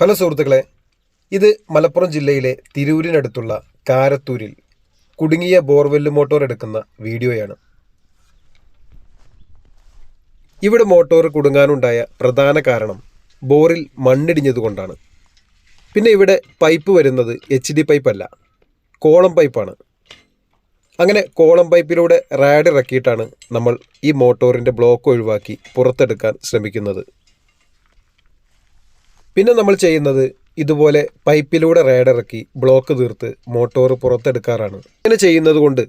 Hello സുഹൃത്തുക്കളെ ഇത് മലപ്പുറം ജില്ലയിലെ തിരൂരിനടുത്തുള്ള കാരത്തൂരിൽ കുടുങ്ങിയ ബോർവെല്ല് മോട്ടോർ എടുക്കുന്ന വീഡിയോയാണ്. ഇവിടെ മോട്ടോർ കുടുങ്ങാനുണ്ടായ പ്രധാന കാരണം ബോറിൽ മണ്ണിടിഞ്ഞതുകൊണ്ടാണ്. പിന്നെ ഇവിടെ പൈപ്പ് വരുന്നത് എച്ച് ഡി പൈപ്പല്ല കോളം പൈപ്പാണ്. അങ്ങനെ കോളം പൈപ്പിലൂടെ റാഡ് ഇറക്കിയിട്ടാണ് നമ്മൾ ഈ മോട്ടോറിന്റെ ബ്ലോക്ക് ഒഴിവാക്കി പുറത്തെടുക്കാൻ ശ്രമിക്കുന്നത്. പിന്നെ നമ്മൾ ചെയ്യുന്നത് ഇതുപോലെ പൈപ്പിലൂടെ റേഡ് ഇറക്കി ബ്ലോക്ക് തീർത്ത് മോട്ടോർ പുറത്തെടുക്കാറാണ്. ഇങ്ങനെ ചെയ്യുന്നത് കൊണ്ട്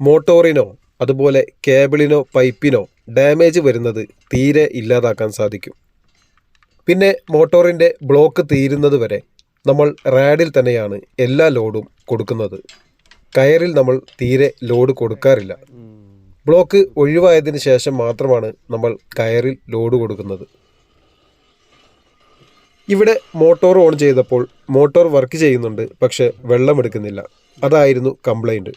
മോട്ടോറിനോ അതുപോലെ കേബിളിനോ പൈപ്പിനോ ഡാമേജ് വരുന്നത് തീരെ ഇല്ലാതാക്കാൻ സാധിക്കും. പിന്നെ മോട്ടോറിന്റെ ബ്ലോക്ക് തീരുന്നത് വരെ നമ്മൾ റാഡിൽ തന്നെയാണ് എല്ലാ ലോഡും കൊടുക്കുന്നത്. കയറിൽ നമ്മൾ തീരെ ലോഡ് കൊടുക്കാറില്ല. ബ്ലോക്ക് ഒഴിവായതിനു ശേഷം മാത്രമാണ് നമ്മൾ കയറിൽ ലോഡ് കൊടുക്കുന്നത്. ഇവിടെ മോട്ടോർ ഓൺ ചെയ്തപ്പോൾ മോട്ടോർ വർക്ക് ചെയ്യുന്നുണ്ട് പക്ഷേ വെള്ളം എടുക്കുന്നില്ല അതായിരുന്നു കംപ്ലൈന്റ്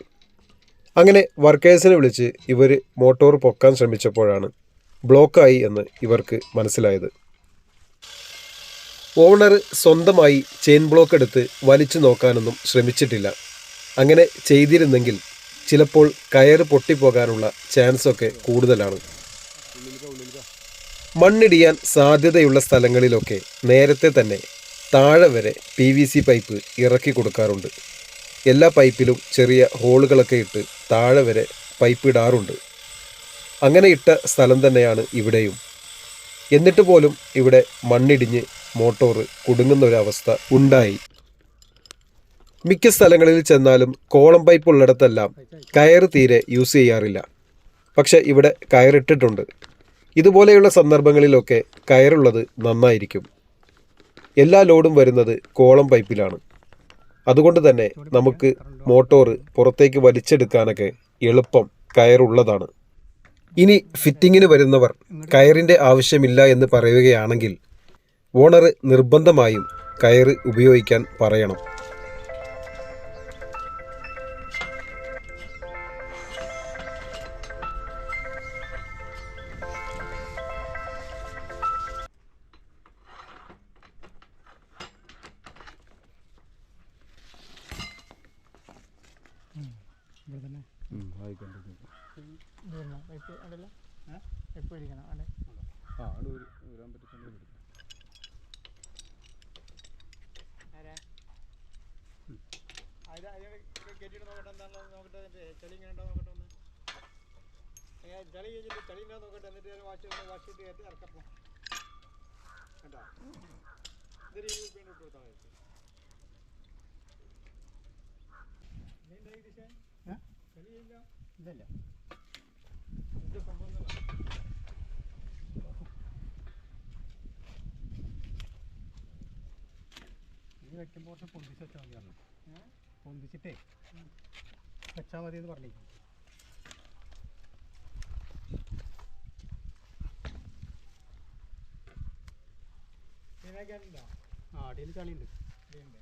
അങ്ങനെ വർക്കേഴ്സിനെ വിളിച്ച് ഇവർ മോട്ടോർ പൊക്കാൻ ശ്രമിച്ചപ്പോഴാണ് ബ്ലോക്കായി എന്ന് ഇവർക്ക് മനസ്സിലായത്. ഓണർ സ്വന്തമായി ചെയിൻ ബ്ലോക്ക് എടുത്ത് വലിച്ചു നോക്കാനൊന്നും ശ്രമിച്ചിട്ടില്ല. അങ്ങനെ ചെയ്തിരുന്നെങ്കിൽ ചിലപ്പോൾ കയറ് പൊട്ടിപ്പോകാനുള്ള ചാൻസൊക്കെ കൂടുതലാണ്. മണ്ണിടിയാൻ സാധ്യതയുള്ള സ്ഥലങ്ങളിലൊക്കെ നേരത്തെ തന്നെ താഴെ വരെ പി വി സി പൈപ്പ് ഇറക്കി കൊടുക്കാറുണ്ട്. എല്ലാ പൈപ്പിലും ചെറിയ ഹോളുകളൊക്കെ ഇട്ട് താഴെ വരെ പൈപ്പ് ഇടാറുണ്ട്. അങ്ങനെ ഇട്ട സ്ഥലം തന്നെയാണ് ഇവിടെയും. എന്നിട്ട് പോലും ഇവിടെ മണ്ണിടിഞ്ഞ് മോട്ടോർ കുടുങ്ങുന്ന ഒരവസ്ഥ ഉണ്ടായി. മിക്ക സ്ഥലങ്ങളിൽ ചെന്നാലും കോളം പൈപ്പ് ഉള്ളിടത്തെല്ലാം കയർ തീരെ യൂസ് ചെയ്യാറില്ല. പക്ഷെ ഇവിടെ കയറിട്ടിട്ടുണ്ട്. ഇതുപോലെയുള്ള സന്ദർഭങ്ങളിലൊക്കെ കയറുള്ളത് നന്നായിരിക്കും. എല്ലാ ലോഡും വരുന്നത് കോളം പൈപ്പിലാണ്. അതുകൊണ്ട് തന്നെ നമുക്ക് മോട്ടോർ പുറത്തേക്ക് വലിച്ചെടുക്കാനൊക്കെ എളുപ്പം കയറുള്ളതാണ്. ഇനി ഫിറ്റിങ്ങിന് വരുന്നവർ കയറിന്റെ ആവശ്യമില്ല എന്ന് പറയുകയാണെങ്കിൽ ഓണർ നിർബന്ധമായും കയറ് ഉപയോഗിക്കാൻ പറയണം. ചളി കഴിഞ്ഞിട്ട് ചളി ഉണ്ടോ നോക്കട്ടെ എന്നിട്ട് ഞാൻ വാഷ് ചെയ്ത് വാഷ് ചെയ്ത് കയറ്റി ഇറക്കപ്പോ കേട്ടോ പെയിന്റ് ഇട്ട് കൊടുത്താൽ മതി. ഡിസൈൻ എന്നല്ല. ഇത് വെക്കുമ്പോൾ കുറച്ച് പൊന്തിച്ച് വെച്ചാൽ മതി പറഞ്ഞു പൊന്തിച്ചിട്ടേ വെച്ചാൽ മതി എന്ന് പറഞ്ഞു ശരിയാക്കിയാലുണ്ടോ? ആ അടിയിൽ ചളിയുണ്ട് ഇതുണ്ട്.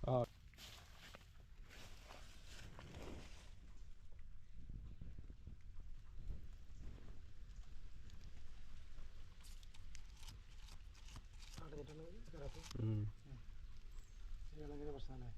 ഇയാളെങ്ങനെ പ്രശ്നമല്ലേ